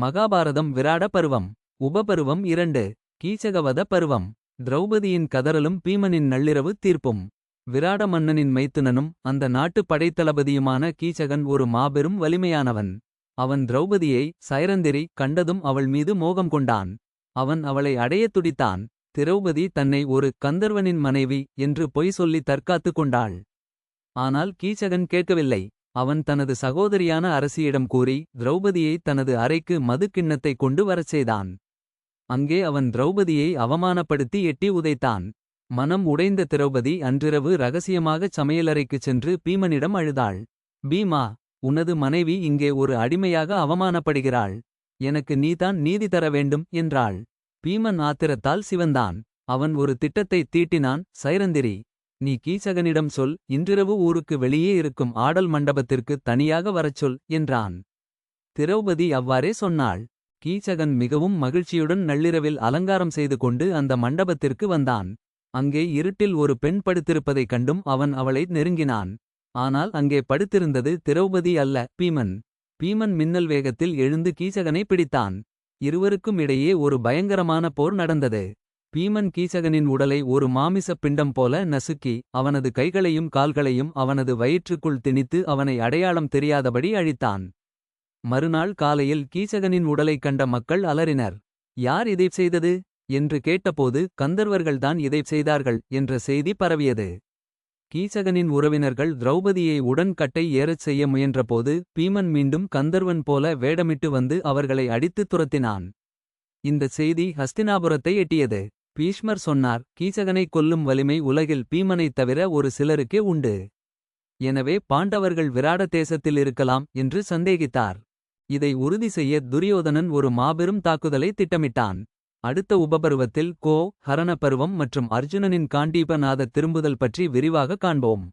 மகாபாரதம் விராட பருவம். உபபருவம் இரண்டு. கீச்சகவத பருவம். திரௌபதியின் கதறலும் பீமனின் நள்ளிரவு தீர்ப்பும். விராட மன்னனின் மைத்துனனும் அந்த நாட்டு படைத்தளபதியுமான கீச்சகன் ஒரு மாபெரும் வலிமையானவன். அவன் திரௌபதியை சைரந்திரி கண்டதும் அவள் மீது மோகம் கொண்டான். அவன் அவளை அடையத் துடித்தான். திரௌபதி தன்னை ஒரு கந்தர்வனின் மனைவி என்று பொய் சொல்லி தற்காத்துக் கொண்டாள். ஆனால் கீச்சகன் கேட்கவில்லை. அவன் தனது சகோதரியான அரசியிடம் கூறி திரௌபதியை தனது அறைக்கு மதுக்கிண்ணத்தை கொண்டு வரச் செய்தான். அங்கே அவன் திரௌபதியை அவமானப்படுத்தி எட்டி உதைத்தான். மனம் உடைந்த திரௌபதி அன்றிரவு ரகசியமாகச் சமையலறைக்குச் சென்று பீமனிடம் அழுதாள். பீமா உனது மனைவி இங்கே ஒரு அடிமையாக அவமானப்படுகிறாள். எனக்கு நீதான் நீதி தர வேண்டும் என்றாள். பீமன் ஆத்திரத்தால் சிவந்தான். அவன் ஒரு திட்டத்தை தீட்டினான். சைரந்திரி நீ கீச்சகனிடம் சொல் இன்றிரவு ஊருக்கு வெளியே இருக்கும் ஆடல் மண்டபத்திற்கு தனியாக வரச் சொல் என்றான். திரௌபதி அவ்வாறே சொன்னாள். கீச்சகன் மிகவும் மகிழ்ச்சியுடன் நள்ளிரவில் அலங்காரம் செய்து கொண்டு அந்த மண்டபத்திற்கு வந்தான். அங்கே இருட்டில் ஒரு பெண் படுத்திருப்பதைக் கண்டும் அவன் அவளை நெருங்கினான். ஆனால் அங்கே படுத்திருந்தது திரௌபதி அல்ல பீமன். பீமன் மின்னல் வேகத்தில் எழுந்து கீசகனை பிடித்தான். இருவருக்கும் இடையே ஒரு பயங்கரமான போர் நடந்தது. பீமன் கீச்சகனின் உடலை ஒரு மாமிசப் பிண்டம் போல நசுக்கி அவனது கைகளையும் கால்களையும் அவனது வயிற்றுக்குள் திணித்து அவனை அடையாளம் தெரியாதபடி அழித்தான். மறுநாள் காலையில் கீசகனின் உடலைக் கண்ட மக்கள் அலறினர். யார் இதைச் செய்தது? என்று கேட்டபோது கந்தர்வர்கள்தான் இதைச் செய்தார்கள் என்ற செய்தி பரவியது. கீசகனின் உறவினர்கள் திரௌபதியை உடன் கட்டை ஏறச் செய்ய முயன்றபோது பீமன் மீண்டும் கந்தர்வன் போல வேடமிட்டு வந்து அவர்களை அடித்துத் துரத்தினான். இந்த செய்தி ஹஸ்தினாபுரத்தை எட்டியது. பீஷ்மர் சொன்னார் கீசகனை கொல்லும் வலிமை உலகில் பீமனைத் தவிர ஒரு சிலருக்கே உண்டு. எனவே பாண்டவர்கள் விராட தேசத்தில் இருக்கலாம் என்று சந்தேகித்தார். இதை உறுதி செய்ய துரியோதனன் ஒரு மாபெரும் தாக்குதலை திட்டமிட்டான். அடுத்த உபபருவத்தில் கோ ஹரண பருவம் மற்றும் அர்ஜுனனின் காண்டீபநாத திரும்புதல் பற்றி விரிவாக காண்போம்.